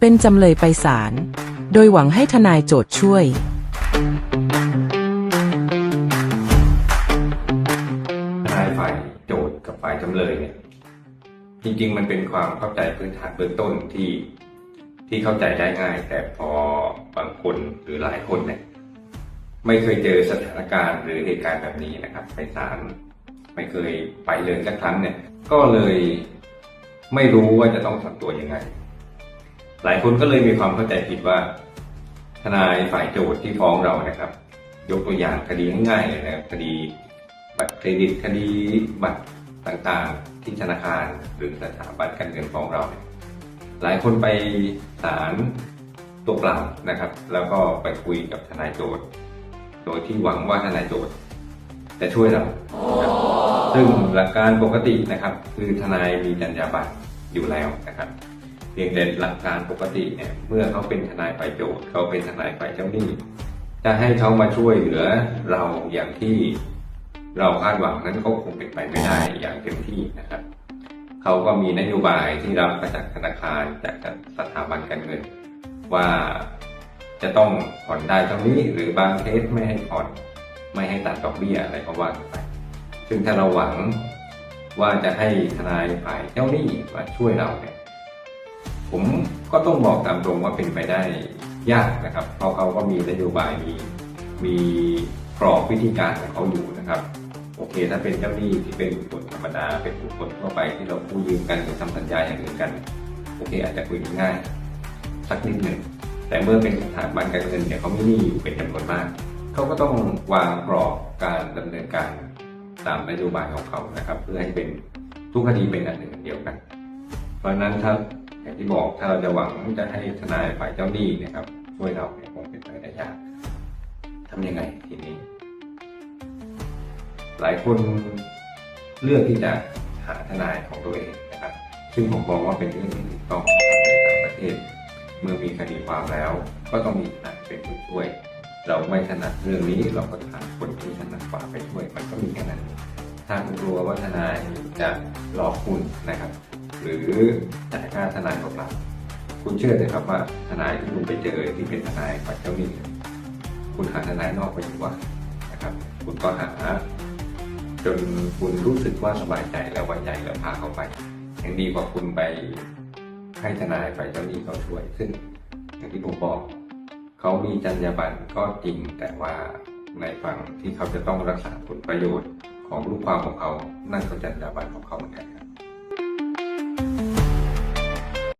เป็นจำเลยไปศาล โดยหวังให้ทนายโจทย์ช่วย ทนายฝ่ายโจทย์กับฝ่ายจำเลยเนี่ย จริงๆ มันเป็นความเข้าใจพื้นฐานเบื้องต้นที่ที่เข้าใจได้ง่าย แต่พอบางคนหรือหลายคนเนี่ยไม่เคยเจอสถานการณ์หรือเหตุการณ์แบบนี้นะครับ ไปศาลไม่เคยไปเลยสักครั้งเนี่ย ก็เลยไม่รู้ว่าจะต้องทำตัวยังไง หลายคนก็เลยมีความเข้าใจผิดว่า ทนายฝ่ายโจทย์ที่ฟ้องเรานะครับ ยกตัวอย่างคดีง่ายๆเลยนะครับคดีบัตรเครดิตคดีบัตรต่างๆ ที่ธนาคารหรือสถาบันการเงินของเราเนี่ยหลายคนไปศาลตัวเปล่านะครับ แล้วก็ไปคุยกับทนายโจทย์ โดยที่หวังว่าทนายโจทย์จะช่วยเรา ซึ่งหลักการปกตินะครับ คือทนายมีจรรยาบรรณอยู่แล้วนะครับ พียงแต่หลักการปกติเนี่ยเมื่อเขาเป็นทนายฝ่ายโจทย์เขาเป็นทนายฝ่ายเจ้าหนี้จะให้เขามาช่วยเหลือเราอย่างที่เราคาดหวังนั้นก็คงเป็นไปไม่ได้อย่างเต็มที่นะครับเขาก็มีนโยบายที่รับมาจากธนาคารจากสถาบันการเงิน ว่าจะต้องผ่อนได้เท่านี้หรือบางเคสไม่ให้ผ่อนไม่ให้ตัดดอกเบี้ยอะไรก็ว่ากันไป ซึ่งถ้าเราหวังว่าจะให้ทนายฝ่ายเจ้าหนี้มาช่วยเราเนี่ย ผมก็ต้องบอกตามตรงว่าเป็นไปได้ยากนะครับเพราะเขาก็มีนโยบายมีมีกรอบวิธีการของเขาอยู่นะครับ โอเค ถ้าเป็นเจ้าหนี้ที่เป็นบุคคลธรรมดาเป็นบุคคลทั่วไปที่เรากู้ยืมกันหรือทำสัญญาอย่างอื่นกัน โอเค อาจจะคุยง่ายสักนิดหนึ่งแต่เมื่อเป็นสถาบันการเงินเนี่ยเขาไม่หนี้อยู่เป็นจำนวนมาก เขาก็ต้องวางกรอบการดำเนินการตามนโยบายของเขานะครับ เพื่อให้เป็นทุกคดีเป็นอันหนึ่งเดียวกัน เพราะฉะนั้นถ้า อย่างที่บอกถ้าเราจะหวังจะให้ทนายฝ่ายเจ้าหนี้นะครับ ช่วยเราเนี่ยคงเป็นไปได้ยากทำยังไงทีนี้ หลายคนเลือกที่จะหาทนายของตัวเองนะครับ ซึ่งผมมองว่าเป็นเรื่องที่ถูกต้องในต่างประเทศ เมื่อมีคดีความแล้ว ก็ต้องมีทนายเป็นผู้ช่วย เราไม่ถนัดเรื่องนี้เราก็หาคนที่ถนัดกว่าไปช่วยมันก็มีแค่นั้นถ้าคุณกลัวว่าทนายจะหลอกคุณนะครับ หรือจ่ายค่าทนายเปล่าคุณเชื่อเลยครับว่าทนายที่คุณไปเจอที่เป็นทนายฝ่ายเจ้าหนี้คุณหาทนายนอกไปดีกว่านะครับ คุณก็หา จนคุณรู้สึกว่าสบายใจแล้วไว้ใจแล้วพาเขาไปยังดีกว่าคุณไปให้ทนายฝ่ายเจ้าหนี้เขาช่วย ซึ่งอย่างที่ผมบอกเขามีจรรยาบรรณก็จริงแต่ว่าในฝั่งที่เขาจะต้องรักษาผลประโยชน์ของลูกความของเขา นั่นก็จรรยาบรรณของเขาเหมือนกันครับ